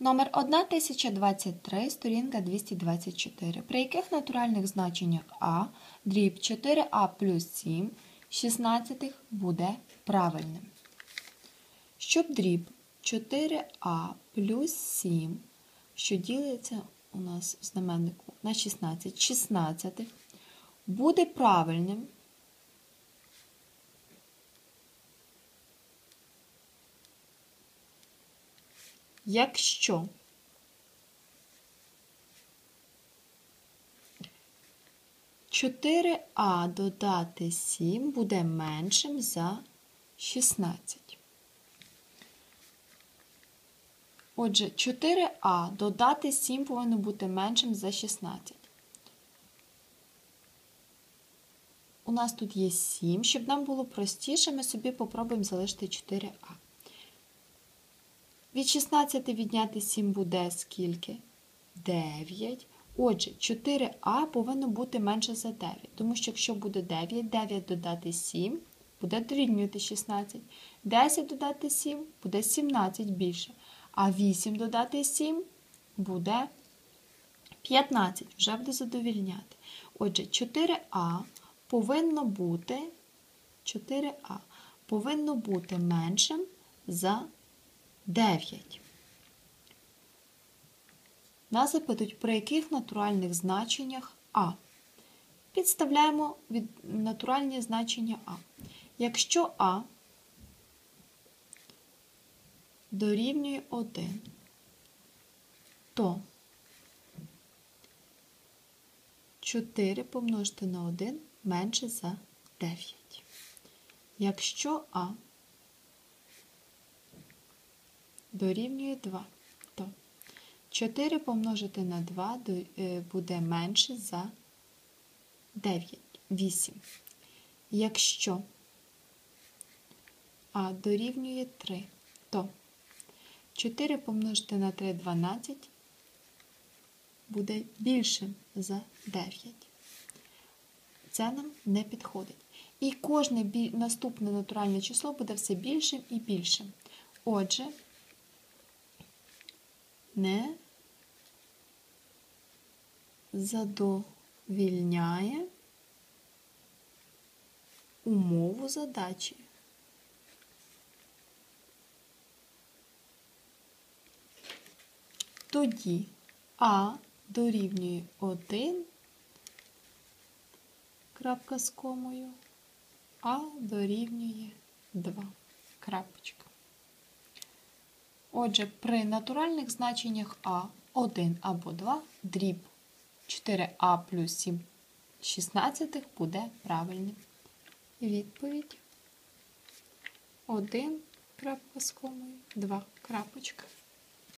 Номер 1023, сторінка 224. При яких натуральних значеннях А дріб 4а плюс 7 16 буде правильним? Щоб дріб 4а плюс 7, що ділиться у нас в знаменнику на 16, 16, буде правильним, якщо Чотири а додати 7 буде меншим за 16. Отже, 4а додати 7 повинно бути меншим за 16. У нас тут є 7. Щоб нам було простіше, ми собі попробуємо залишити 4а. Від 16 відняти 7 буде скільки? 9. Отже, 4а повинно бути менше за 9. Тому що якщо буде 9, 9 додати 7 буде дорівнювати 16. 10 додати 7 буде 17 більше. А 8 додати 7 буде 15, вже буде задовільняти. Отже, 4а повинно бути 4а повинно бути меншим за 9. Нас запитують, при яких натуральних значеннях А. Підставляємо від натуральні значення А. Якщо А дорівнює 1, то 4 помножити на 1 менше за 9. Якщо А дорівнює 2, то 4 помножити на 2 е, буде менше за 9, 8. Якщо А дорівнює 3, то 4 помножити на 3 12 буде більшим за 9. Це нам не підходить. І кожне наступне натуральне число буде все більшим і більшим. Отже, не задовільняє умову задачі. Тоді А дорівнює 1, крапка з комою, А дорівнює 2, крапочка. Отже, при натуральних значеннях А 1 або 2 дріб 4а плюс 7 16 буде правильним. Відповідь 1 крапка з комою, 2 крапочка.